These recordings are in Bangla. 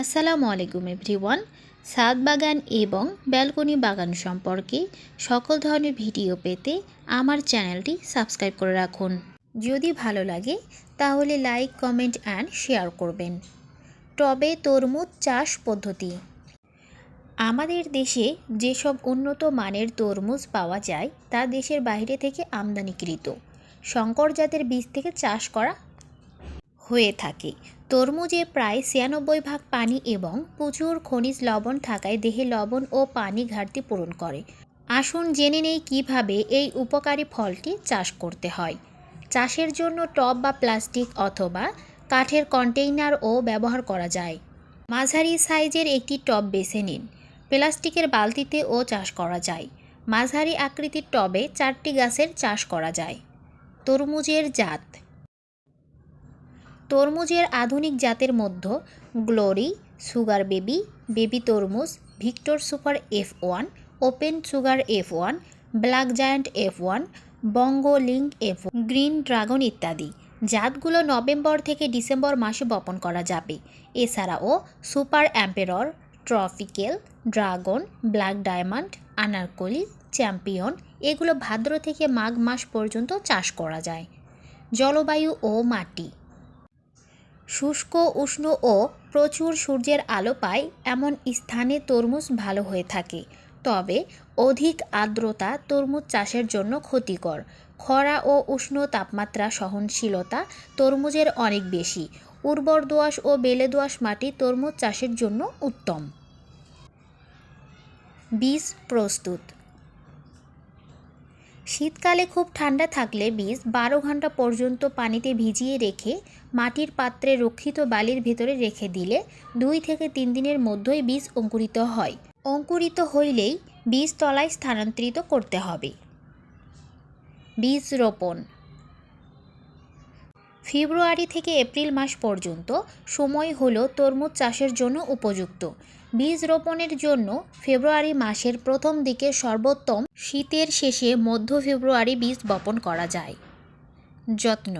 আসসালামু আলাইকুম এভরিওয়ান। ছাদ বাগান এবং ব্যালকনি বাগান সম্পর্কে সকল ধরনের ভিডিও পেতে আমার চ্যানেলটি সাবস্ক্রাইব করে রাখুন। যদি ভালো লাগে, তাহলে লাইক, কমেন্ট অ্যান্ড শেয়ার করবেন। টবে তরমুজ চাষ পদ্ধতি। আমাদের দেশে যেসব উন্নত মানের তরমুজ পাওয়া যায়, তা দেশের বাইরে থেকে আমদানিকৃত। শঙ্কর জাতের বীজ থেকে চাষ করা হয়ে থাকে। তরমুজে প্রায় ছিয়ানব্বই ভাগ পানি এবং প্রচুর খনিজ লবণ থাকায় দেহে লবণ ও পানি ঘাটতি পূরণ করে। আসুন জেনে নেই কীভাবে এই উপকারী ফলটি চাষ করতে হয়। চাষের জন্য টব বা প্লাস্টিক অথবা কাঠের কন্টেইনারও ব্যবহার করা যায়। মাঝারি সাইজের একটি টব বেছে নিন। প্লাস্টিকের বালতিতেও চাষ করা যায়। মাঝারি আকৃতির টবে চারটি গাছের চাষ করা যায়। তরমুজের জাত তরমুজের আধুনিক জাতের মধ্যে গ্লোরি, সুগার বেবি বেবি তরমুজ, Victor super F one open sugar F one black giant F one bongo link F green dragon ইত্যাদি। জাতগুলো নভেম্বর থেকে ডিসেম্বর মাসে বপন করা যাবে। এছাড়াও super emperor tropical dragon, black diamond, Anarkali, champion, এগুলো ভাদ্র থেকে মাঘ মাস পর্যন্ত চাষ করা যায়। জলবায়ু ও মাটি। শুষ্ক, উষ্ণ ও প্রচুর সূর্যের আলো পায়, এমন স্থানে তরমুজ ভালো হয়ে থাকে। তবে অধিক আর্দ্রতা তরমুজ চাষের জন্য ক্ষতিকর। খরা ও উষ্ণ তাপমাত্রা সহনশীলতা তরমুজের অনেক বেশি। উর্বর দোআঁশ ও বেলে দোআঁশ মাটি তরমুজ চাষের জন্য উত্তম। বীজ প্রস্তুত শীতকালে খুব ঠান্ডা থাকলে বীজ বারো ঘণ্টা পর্যন্ত পানিতে ভিজিয়ে রেখে মাটির পাত্রে রক্ষিত বালির ভেতরে রেখে দিলে দুই থেকে তিন দিনের মধ্যেই বীজ অঙ্কুরিত হয়। অঙ্কুরিত হইলেই বীজ তলায় স্থানান্তরিত করতে হবে। বীজ রোপণ ফেব্রুয়ারি থেকে এপ্রিল মাস পর্যন্ত সময় হলো তরমুজ চাষের জন্য উপযুক্ত। বীজ রোপণের জন্য ফেব্রুয়ারি মাসের প্রথম দিকে সর্বোত্তম শীতের শেষে মধ্য ফেব্রুয়ারি বীজ বপন করা যায়। যত্ন।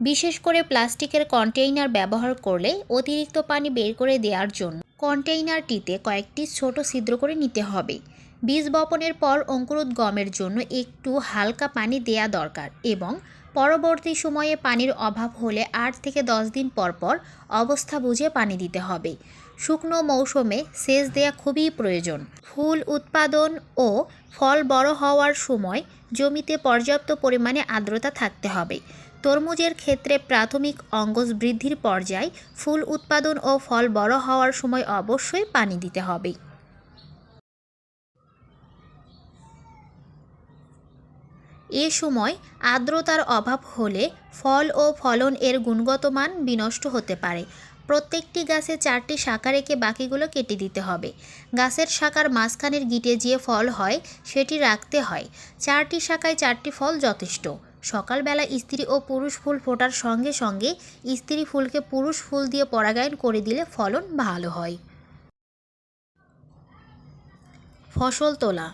বিশেষ করে প্লাস্টিকের কন্টেইনার ব্যবহার করলে অতিরিক্ত পানি বের করে দেওয়ার জন্য কন্টেইনারটিতে কয়েকটি ছোট ছিদ্র করে নিতে হবে। বীজ বপনের পর অঙ্কুরোদ্গমের জন্য একটু হালকা পানি দেয়া দরকার এবং পরবর্তী সময়ে পানির অভাব হলে আট থেকে দশ দিন পর পর অবস্থা বুঝে পানি দিতে হবে। শুকনো মৌসুমে সেচ দেয়া খুবই প্রয়োজন। ফুল উৎপাদন ও ফল বড় হওয়ার সময় জমিতে পর্যাপ্ত পরিমাণে আর্দ্রতা থাকতে হবে। তরমুজের ক্ষেত্রে প্রাথমিক অঙ্গজ বৃদ্ধির পর্যায় ফুল উৎপাদন ও ফল বড় হওয়ার সময় অবশ্যই পানি দিতে হবে। এ সময় আর্দ্রতার অভাব হলে ফল ও ফলন এর গুণগত মান বিনষ্ট হতে পারে। প্রত্যেকটি গাছে চারটি শাখা রেখে বাকিগুলো কেটে দিতে হবে। গাছের শাখার মাঝখানের গিটে যে ফল হয়, সেটি রাখতে হয়। চারটি শাখায় চারটি ফল যথেষ্ট। সকালবেলা স্ত্রী ও পুরুষ ফুল ফোটার সঙ্গে সঙ্গে স্ত্রী ফুলকে পুরুষ ফুল দিয়ে পরাগায়ন করে দিলে ফলন ভালো হয়। ফসল তোলা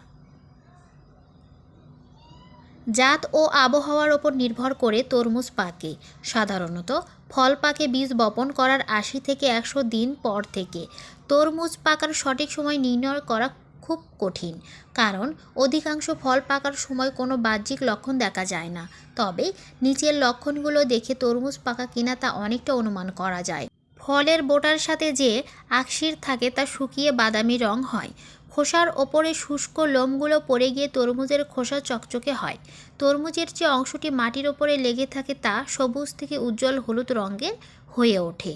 জাত ও আবহাওয়ার ওপর নির্ভর করে তরমুজ পাকে। সাধারণত ফল পাকে বীজ বপন করার আশি থেকে একশো দিন পর থেকে। তরমুজ পাকার সঠিক সময় নির্ণয় করা খুব কঠিন, কারণ অধিকাংশ ফল পাকার সময় কোনো বাহ্যিক লক্ষণ দেখা যায় না। তবে নিচের লক্ষণগুলো দেখে তরমুজ পাকা কিনা তা অনেকটা অনুমান করা যায়। ফলের বোটার সাথে যে আকশির থাকে তা শুকিয়ে বাদামি রং হয়। খোসার ওপরে শুষ্ক লোমগুলো পড়ে গিয়ে তরমুজের খোসা চকচকে হয়। তরমুজের যে অংশটি মাটির ওপরে লেগে থাকে তা সবুজ থেকে উজ্জ্বল হলুদ রঙের হয়ে ওঠে।